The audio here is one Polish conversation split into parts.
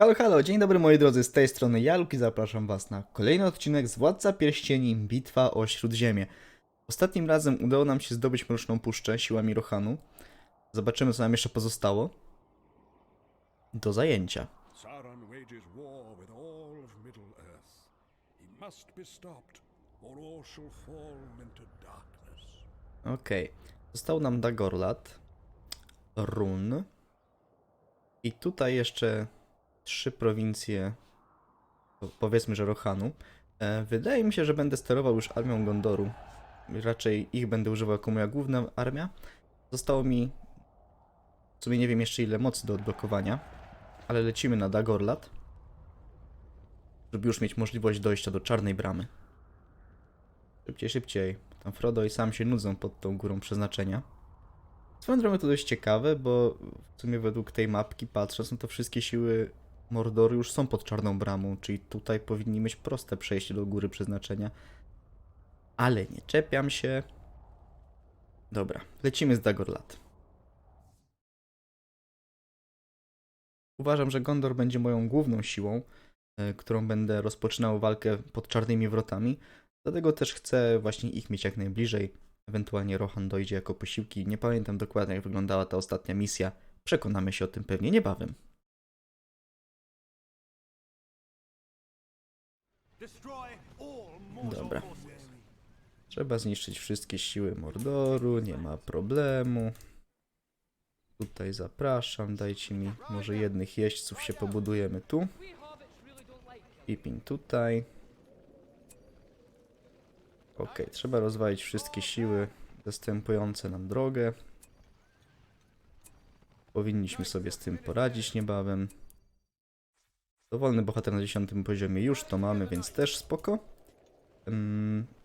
Halo, halo, dzień dobry moi drodzy, z tej strony ja, Luki, zapraszam was na kolejny odcinek z Władca Pierścieni Bitwa o Śródziemie. Ostatnim razem udało nam się zdobyć Mroczną Puszczę siłami Rohanu. Zobaczymy co nam jeszcze pozostało. Do zajęcia. Sauron wages war with all of Middle-earth. He must be stopped, or all shall fall into darkness. Okej, został nam Dagorlat, Run i tutaj jeszcze trzy prowincje, po- powiedzmy, że Rohanu. E, wydaje mi się, że będę sterował już armią Gondoru. Raczej ich będę używał jako moja główna armia. Zostało mi w sumie nie wiem jeszcze ile mocy do odblokowania, ale lecimy na Dagorlat, żeby już mieć możliwość dojścia do Czarnej Bramy. Szybciej, szybciej. Tam Frodo i sam się nudzą pod tą górą przeznaczenia. Swoją drogą to dość ciekawe, bo w sumie według tej mapki patrząc, no to wszystkie siły Mordoru już są pod Czarną Bramą, czyli tutaj powinni mieć proste przejście do góry przeznaczenia. Ale nie czepiam się. Dobra, lecimy z Dagorlat. Uważam, że Gondor będzie moją główną siłą, e, którą będę rozpoczynał walkę pod Czarnymi Wrotami. Dlatego też chcę właśnie ich mieć jak najbliżej. Ewentualnie Rohan dojdzie jako posiłki. Nie pamiętam dokładnie, jak wyglądała ta ostatnia misja. Przekonamy się o tym pewnie niebawem. Dobra. Trzeba zniszczyć wszystkie siły Mordoru, nie ma problemu. Tutaj zapraszam, dajcie mi może jednych jeźdźców się pobudujemy tu. Pippin tutaj. Ok, trzeba rozwalić wszystkie siły zastępujące nam drogę. Powinniśmy sobie z tym poradzić niebawem. Dowolny bohater na 10 poziomie już to mamy, więc też spoko.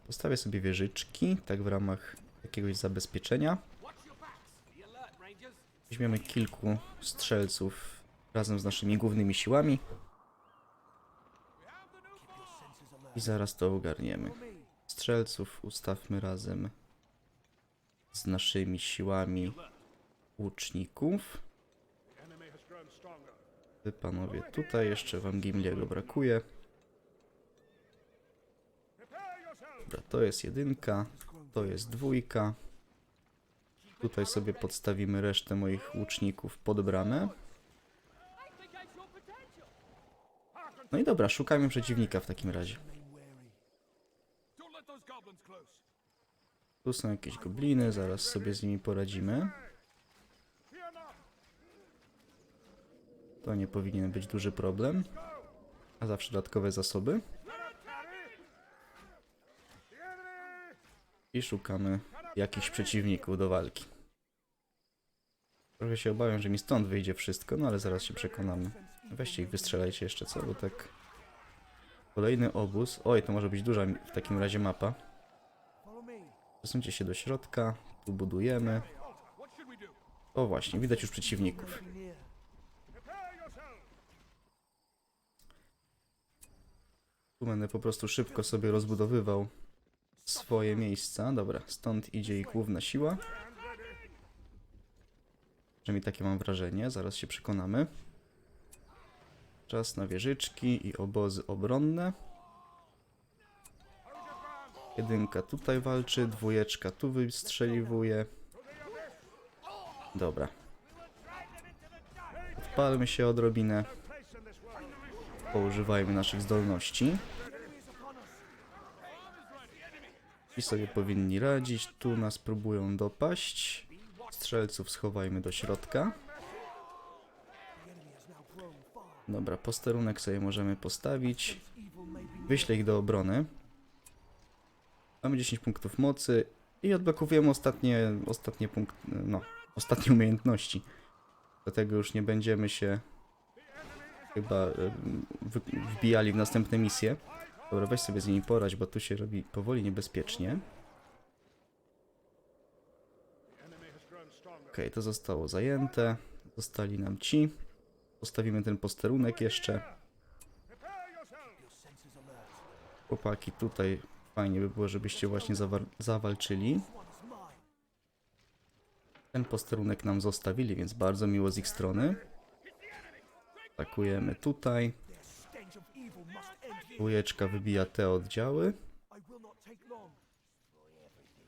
Postawię sobie wieżyczki, tak w ramach jakiegoś zabezpieczenia. Weźmiemy kilku strzelców razem z naszymi głównymi siłami. I zaraz to ogarniemy. Strzelców ustawmy razem z naszymi siłami łuczników. Wy panowie tutaj, jeszcze wam Gimliego brakuje. Dobra, to jest jedynka, to jest dwójka. Tutaj sobie podstawimy resztę moich łuczników pod bramę. No i dobra, szukamy przeciwnika w takim razie. Tu są jakieś gobliny, zaraz sobie z nimi poradzimy. To nie powinien być duży problem. A zawsze dodatkowe zasoby. I szukamy jakichś przeciwników do walki. Trochę się obawiam, że mi stąd wyjdzie wszystko, no ale zaraz się przekonamy. Weźcie ich wystrzelajcie jeszcze, co? Bo tak... Kolejny obóz. Oj, to może być duża w takim razie mapa. Przesuńcie się do środka. Tu budujemy. O właśnie, widać już przeciwników. Będę po prostu szybko sobie rozbudowywał swoje miejsca. Dobra, stąd idzie ich główna siła. Przynajmniej takie mam wrażenie, zaraz się przekonamy. Czas na wieżyczki i obozy obronne. Jedynka tutaj walczy, dwójeczka tu wystrzeliwuje. Dobra. Odpalmy się odrobinę. Poużywajmy naszych zdolności. I sobie powinni radzić. Tu nas próbują dopaść. Strzelców schowajmy do środka. Dobra, posterunek sobie możemy postawić. Wyślę ich do obrony. Mamy 10 punktów mocy i odblokowujemy ostatnie, ostatnie punkt, no, ostatnie umiejętności. Dlatego już nie będziemy się chyba wy- wbijali w następne misje. Dobra, weź sobie z nimi porać, bo tu się robi powoli niebezpiecznie. Okej, to zostało zajęte. Zostali nam ci. Postawimy ten posterunek jeszcze. Chłopaki, tutaj fajnie by było, żebyście właśnie zawalczyli. Ten posterunek nam zostawili, więc bardzo miło z ich strony. Atakujemy tutaj. Dwójeczka wybija te oddziały.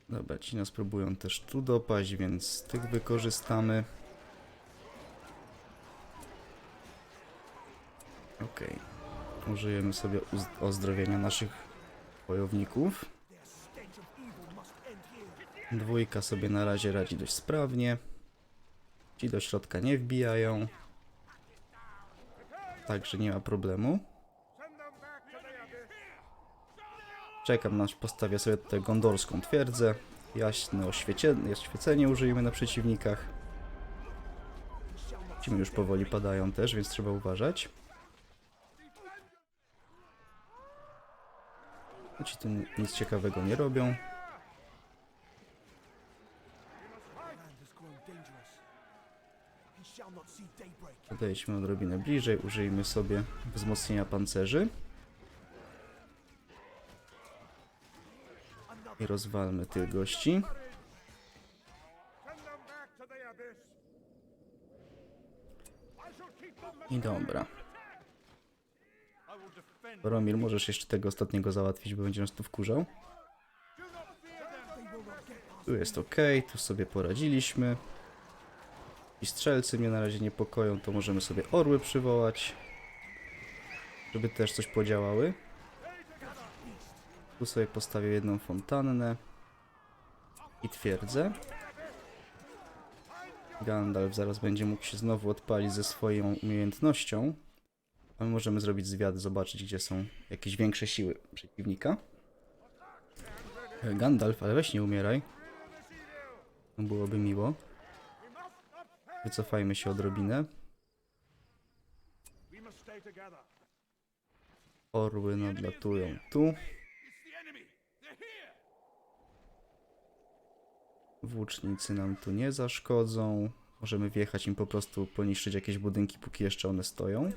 Dobra, ci nas próbują też tu dopaść, więc tych wykorzystamy. Okej. Użyjemy sobie ozdrowienia naszych wojowników. Dwójka sobie na razie radzi dość sprawnie. Ci do środka nie wbijają. Także nie ma problemu. Czekam, aż postawię sobie tutaj gondorską twierdzę. Jaśne oświecie- oświecenie użyjemy na przeciwnikach. Ci już powoli padają też, więc trzeba uważać. Ci tu nic ciekawego nie robią. Podejdźmy odrobinę bliżej, użyjmy sobie wzmocnienia pancerzy. I rozwalmy tych gości. I dobra. Romir, możesz jeszcze tego ostatniego załatwić, bo będzie nas tu wkurzał. Tu jest ok, tu sobie poradziliśmy. I strzelcy mnie na razie niepokoją, to możemy sobie orły przywołać. Żeby też coś podziałały. Tu sobie postawię jedną fontannę. I twierdzę. Gandalf zaraz będzie mógł się znowu odpalić ze swoją umiejętnością. A my możemy zrobić zwiad, zobaczyć gdzie są jakieś większe siły przeciwnika. Gandalf, ale weź nie umieraj. To byłoby miło. Wycofajmy się odrobinę. Orły nadlatują tu. Włócznicy nam tu nie zaszkodzą. Możemy wjechać im po prostu, poniszczyć jakieś budynki, póki jeszcze one stoją.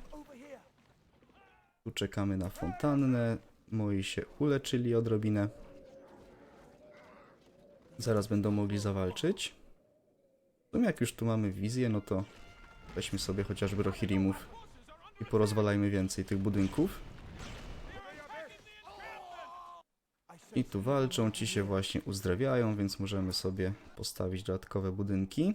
Tu czekamy na fontannę. Moi się uleczyli odrobinę. Zaraz będą mogli zawalczyć. W sumie jak już tu mamy wizję, no to weźmy sobie chociażby Rohirrimów i porozwalajmy więcej tych budynków. I tu walczą, ci się właśnie uzdrawiają, więc możemy sobie postawić dodatkowe budynki.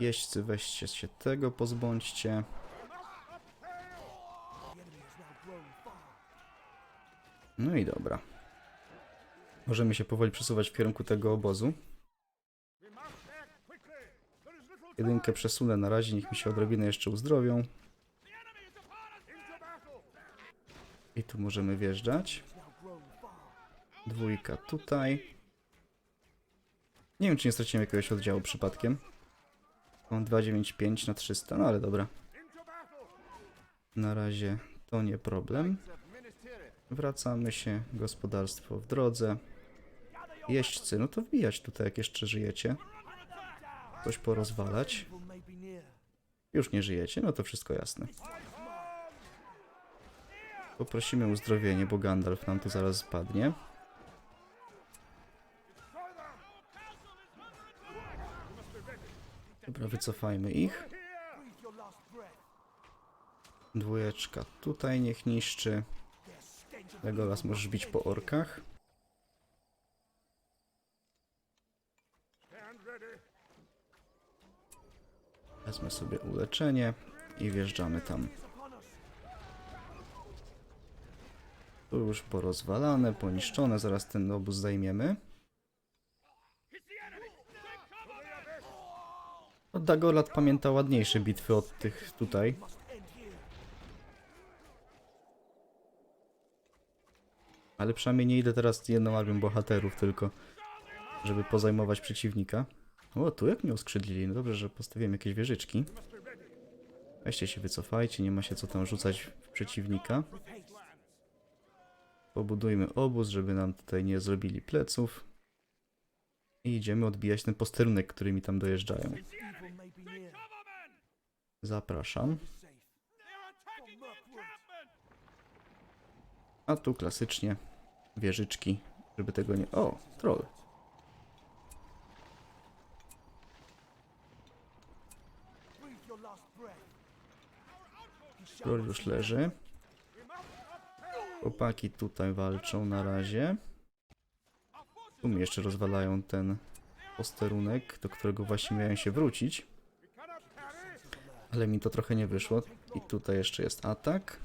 Jeźdźcy, weźcie się tego, pozbądźcie. No i dobra. Możemy się powoli przesuwać w kierunku tego obozu. Jedynkę przesunę na razie, niech mi się odrobinę jeszcze uzdrowią. I tu możemy wjeżdżać. Dwójka tutaj. Nie wiem, czy nie straciłem jakiegoś oddziału przypadkiem. Mam 295 na 300, no ale dobra. Na razie to nie problem. Wracamy się, gospodarstwo w drodze. Jeźdźcy, no to wbijać tutaj, jak jeszcze żyjecie. Coś porozwalać. Już nie żyjecie, no to wszystko jasne. Poprosimy o uzdrowienie, bo Gandalf nam tu zaraz spadnie. Dobra, wycofajmy ich. Dwójeczka tutaj niech niszczy. Legolas możesz bić po orkach. Wezmę sobie uleczenie i wjeżdżamy tam. Tu już porozwalane, poniszczone, zaraz ten obóz zajmiemy. No, Dagolat pamięta ładniejsze bitwy od tych tutaj. Ale przynajmniej nie idę teraz jedną armią bohaterów tylko, żeby pozajmować przeciwnika. O, tu jak mnie oskrzydlili. No dobrze, że postawiłem jakieś wieżyczki. Weźcie się wycofajcie, nie ma się co tam rzucać w przeciwnika. Pobudujmy obóz, żeby nam tutaj nie zrobili pleców. I idziemy odbijać ten posterunek, który mi tam dojeżdżają. Zapraszam. A tu klasycznie wieżyczki, żeby tego nie... O, troll. Król już leży. Chłopaki tutaj walczą na razie. Tu mi jeszcze rozwalają ten posterunek, do którego właśnie miałem się wrócić. Ale mi to trochę nie wyszło. I tutaj jeszcze jest atak.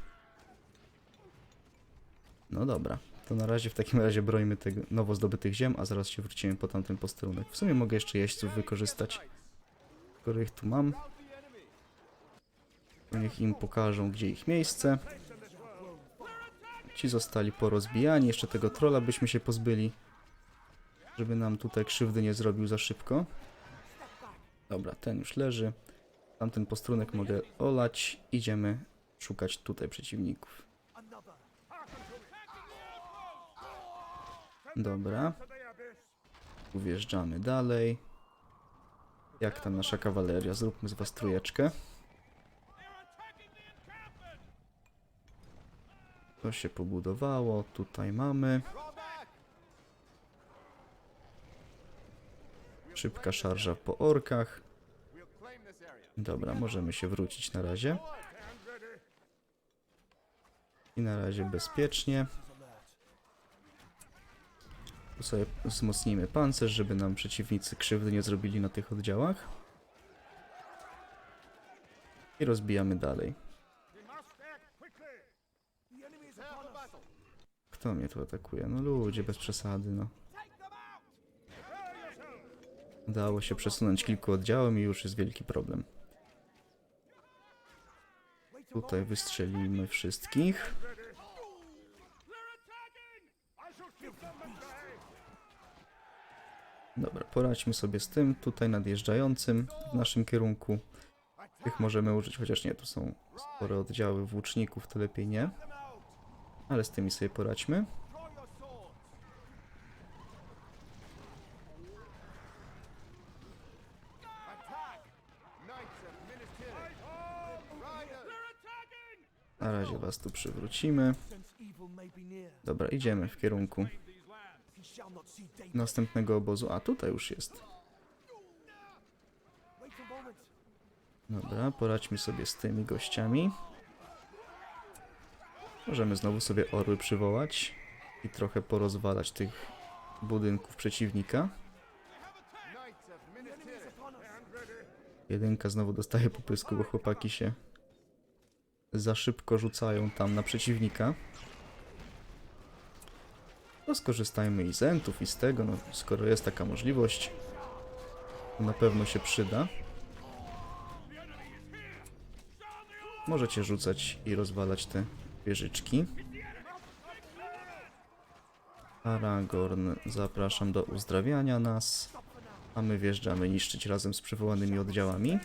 No dobra. To na razie w takim razie brońmy tego nowo zdobytych ziem, a zaraz się wrócimy po tamten posterunek. W sumie mogę jeszcze jeźdźców wykorzystać. Ich tu mam. Niech im pokażą, gdzie ich miejsce. Ci zostali porozbijani. Jeszcze tego trolla byśmy się pozbyli. Żeby nam tutaj krzywdy nie zrobił za szybko. Dobra, ten już leży. Tamten postrunek mogę olać. Idziemy szukać tutaj przeciwników. Dobra. Uwjeżdżamy dalej. Jak tam nasza kawaleria? Zróbmy z was trójeczkę. Się pobudowało. Tutaj mamy. Szybka szarża po orkach. Dobra, możemy się wrócić na razie. I na razie bezpiecznie. Tu sobie wzmocnijmy pancerz, żeby nam przeciwnicy krzywdy nie zrobili na tych oddziałach. I rozbijamy dalej. Kto mnie tu atakuje? No ludzie, bez przesady, no. Udało się przesunąć kilku oddziałem i już jest wielki problem. Tutaj wystrzelimy wszystkich. Dobra, poradźmy sobie z tym tutaj nadjeżdżającym w naszym kierunku. Tych możemy użyć, chociaż nie, tu są spore oddziały włóczników, to lepiej nie. Ale z tymi sobie poradźmy. Na razie was tu przywrócimy. Dobra, idziemy w kierunku następnego obozu. A, tutaj już jest. Dobra, poradźmy sobie z tymi gościami. Możemy znowu sobie orły przywołać i trochę porozwalać tych budynków przeciwnika. Jedynka znowu dostaje popysku, bo chłopaki się za szybko rzucają tam na przeciwnika. No skorzystajmy i z entów i z tego, no skoro jest taka możliwość, to na pewno się przyda. Możecie rzucać i rozwalać te wieżyczki. Aragorn, zapraszam do uzdrawiania nas, a my wjeżdżamy niszczyć razem z przywołanymi oddziałami.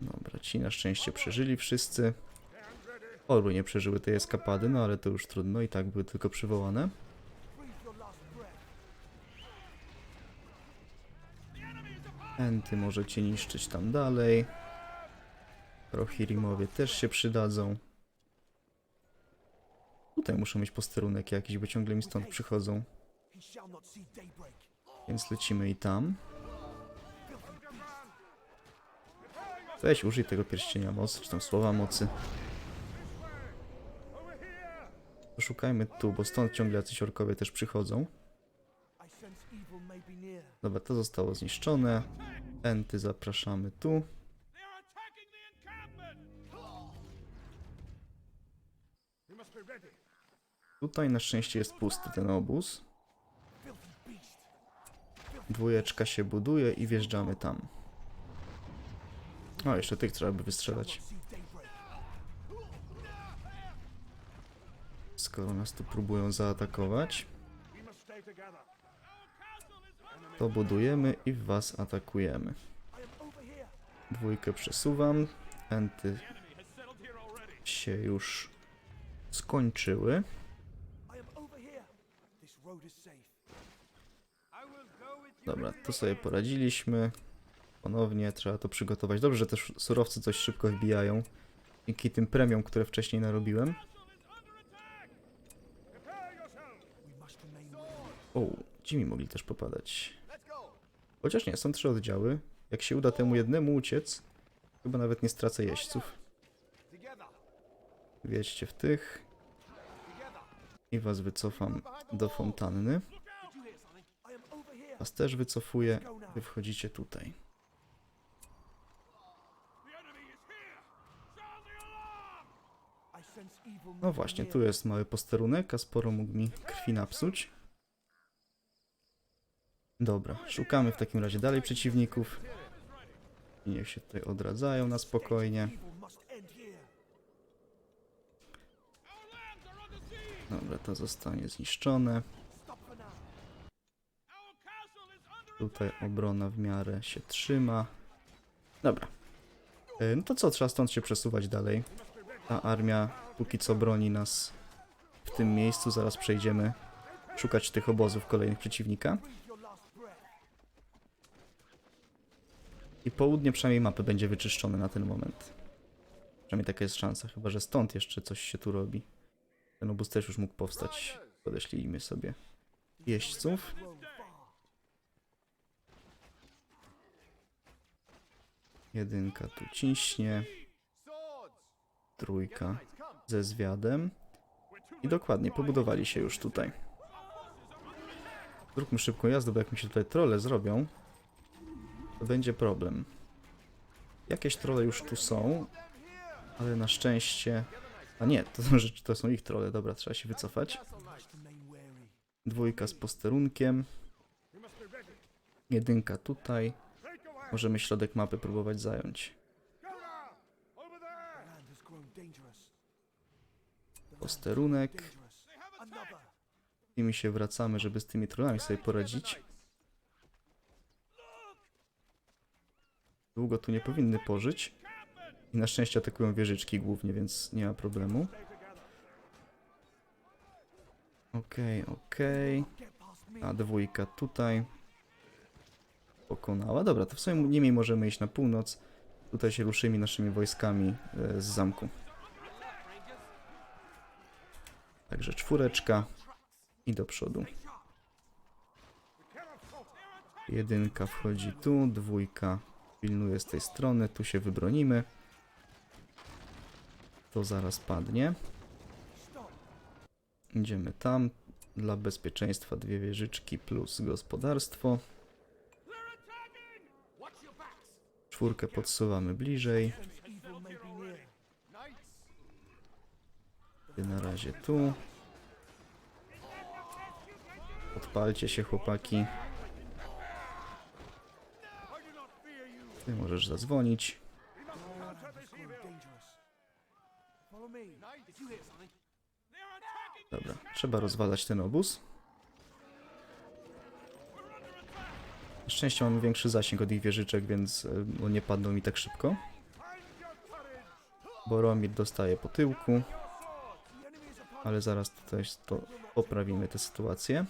Dobra, ci na szczęście przeżyli wszyscy. Orły nie przeżyły tej eskapady, no ale to już trudno, i tak były tylko przywołane. Enty możecie niszczyć tam dalej. Rohirimowie też się przydadzą. Tutaj muszę mieć posterunek jakiś, bo ciągle mi stąd przychodzą. Więc lecimy i tam. Weź, użyj tego pierścienia mocy, czy tam słowa mocy. Poszukajmy tu, bo stąd ciągle jacyś orkowie też przychodzą. Dobra, to zostało zniszczone. Enty zapraszamy tu. Tutaj na szczęście jest pusty ten obóz. Dwójeczka się buduje i wjeżdżamy tam. O, jeszcze tych trzeba by wystrzelać. Skoro nas tu próbują zaatakować, to budujemy i was atakujemy. Dwójkę przesuwam. Enty się już skończyły. Dobra, to sobie poradziliśmy. Ponownie trzeba to przygotować. Dobrze, że też surowce coś szybko wbijają. Dzięki tym premiom, które wcześniej narobiłem. O, ci mi mogli też popadać. Chociaż nie, są trzy oddziały. Jak się uda temu jednemu uciec, chyba nawet nie stracę jeźdźców. Wjedźcie w tych. I was wycofam do fontanny. Was też wycofuję. Wy wchodzicie tutaj. No właśnie, tu jest mały posterunek, a sporo mógł mi krwi napsuć. Dobra, szukamy w takim razie dalej przeciwników. Niech się tutaj odradzają na spokojnie. Dobra, to zostanie zniszczone. Tutaj obrona w miarę się trzyma. Dobra. E, No to co, trzeba stąd się przesuwać dalej. Ta armia póki co broni nas w tym miejscu. Zaraz przejdziemy szukać tych obozów kolejnych przeciwnika. I południe przynajmniej mapy będzie wyczyszczone na ten moment. Przynajmniej taka jest szansa, chyba że stąd jeszcze coś się tu robi. Ten obóz też już mógł powstać. Podeślijmy sobie jeźdźców. Jedynka tu ciśnie. Trójka ze zwiadem. I dokładnie, pobudowali się już tutaj. Zróbmy szybką jazdę, bo jak mi się tutaj trole zrobią, to będzie problem. Jakieś trole już tu są, ale na szczęście... A nie, to, są rzeczy- to są ich trole, dobra, trzeba się wycofać. Dwójka z posterunkiem. Jedynka tutaj. Możemy środek mapy próbować zająć. Posterunek. I mi się wracamy, żeby z tymi trollami sobie poradzić. Długo tu nie powinny pożyć. I na szczęście atakują wieżyczki głównie, więc nie ma problemu. Okej, okej. A dwójka tutaj. Pokonała. Dobra, to w sumie niemniej możemy iść na północ. Tutaj się ruszymy naszymi wojskami e, z zamku. Także czwóreczka i do przodu. Jedynka wchodzi tu, dwójka pilnuje z tej strony, tu się wybronimy. To zaraz padnie. Idziemy tam. Dla bezpieczeństwa dwie wieżyczki plus gospodarstwo. Czwórkę podsuwamy bliżej. Na razie tu. Odpalcie się, chłopaki. Ty możesz zadzwonić. Dobra, trzeba rozwalać ten obóz. Na szczęście mamy większy zasięg od ich wieżyczek, więc e, no, nie padną mi tak szybko. Boromir dostaje po tyłku. Ale zaraz tutaj to poprawimy tę sytuację.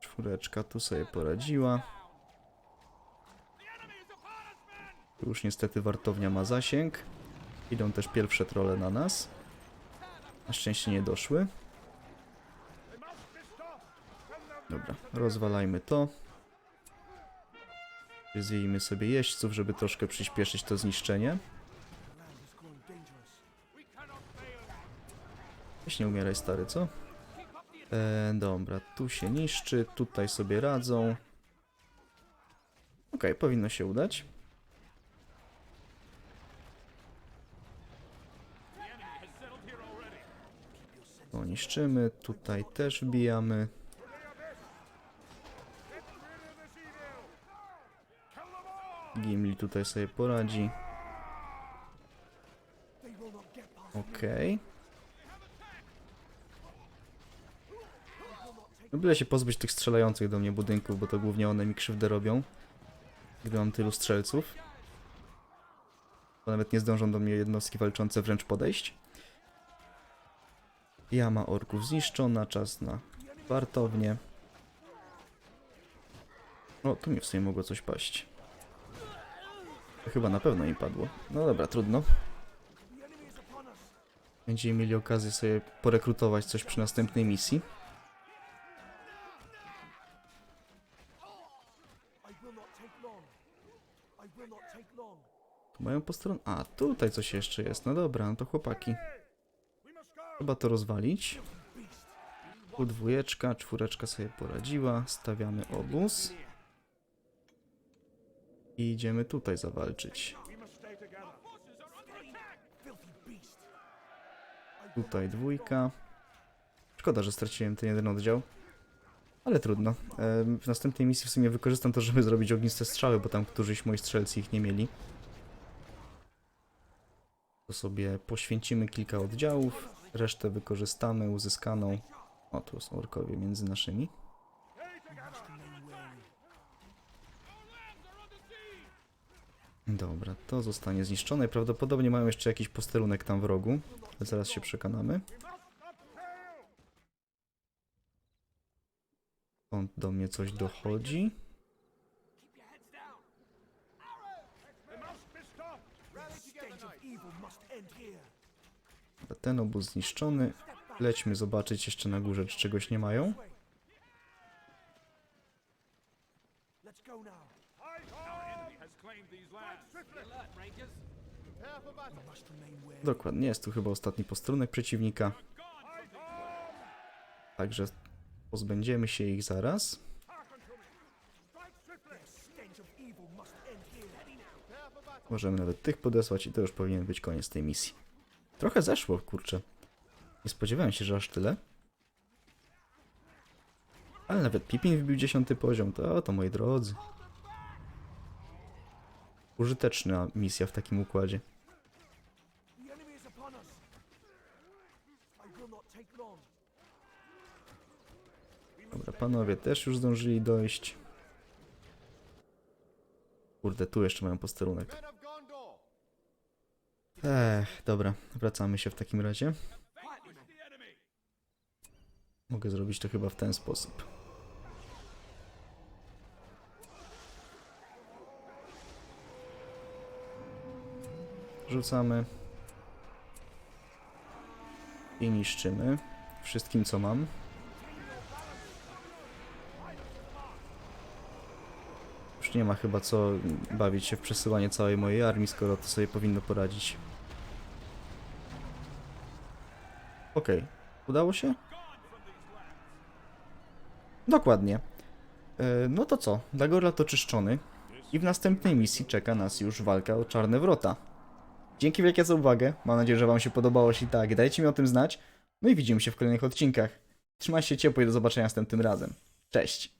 Czwóreczka tu sobie poradziła. Tu już niestety wartownia ma zasięg. Idą też pierwsze trole na nas. Na szczęście nie doszły. Dobra, rozwalajmy to. Zjejmy sobie jeźdźców, żeby troszkę przyspieszyć to zniszczenie. Weź nie umieraj stary, co? E, dobra, tu się niszczy, tutaj sobie radzą. Okej, powinno się udać. Niszczymy, tutaj też wbijamy. Gimli tutaj sobie poradzi. Okej. No byle się pozbyć tych strzelających do mnie budynków, bo to głównie one mi krzywdę robią. Gdy mam tylu strzelców. Bo nawet nie zdążą do mnie jednostki walczące wręcz podejść. Jama orków zniszczona, czas na wartownię. O, tu mi w sumie mogło coś paść. Chyba na pewno mi padło. No dobra, trudno. Będziemy mieli okazję sobie porekrutować coś przy następnej misji. Tu mają po stron... A, tutaj coś jeszcze jest. No dobra, no to chłopaki. Trzeba to rozwalić. Tu dwójeczka, czwóreczka sobie poradziła. Stawiamy obóz. I idziemy tutaj zawalczyć. Tutaj dwójka. Szkoda, że straciłem ten jeden oddział. Ale trudno. W następnej misji w sumie wykorzystam to, żeby zrobić ogniste strzały, bo tam którzyś moi strzelcy ich nie mieli. To sobie poświęcimy kilka oddziałów, resztę wykorzystamy uzyskaną. O, tu są orkowie między naszymi. Dobra, to zostanie zniszczone. Prawdopodobnie mają jeszcze jakiś posterunek tam w rogu. Zaraz się przekonamy. Stąd do mnie coś dochodzi. Ten obóz zniszczony. Lećmy zobaczyć jeszcze na górze, czy czegoś nie mają. Dokładnie, jest tu chyba ostatni posterunek przeciwnika. Także pozbędziemy się ich zaraz. Możemy nawet tych podesłać i to już powinien być koniec tej misji. Trochę zeszło, kurczę. Nie spodziewałem się, że aż tyle. Ale nawet Pippin wbił 10 poziom, to to moi drodzy. Użyteczna misja w takim układzie. Dobra, panowie też już zdążyli dojść. Kurde, tu jeszcze mają posterunek. Ech, dobra, wracamy się w takim razie. Mogę zrobić to chyba w ten sposób. Rzucamy. I niszczymy. Wszystkim, co mam. Już nie ma chyba co bawić się w przesyłanie całej mojej armii, skoro to sobie powinno poradzić. Okej, udało się? Dokładnie. E, no to co? Dagorlat oczyszczony i w następnej misji czeka nas już walka o czarne wrota. Dzięki wielkie za uwagę. Mam nadzieję, że Wam się podobało. Jeśli tak, dajcie mi o tym znać. No i widzimy się w kolejnych odcinkach. Trzymaj się ciepło i do zobaczenia następnym razem. Cześć!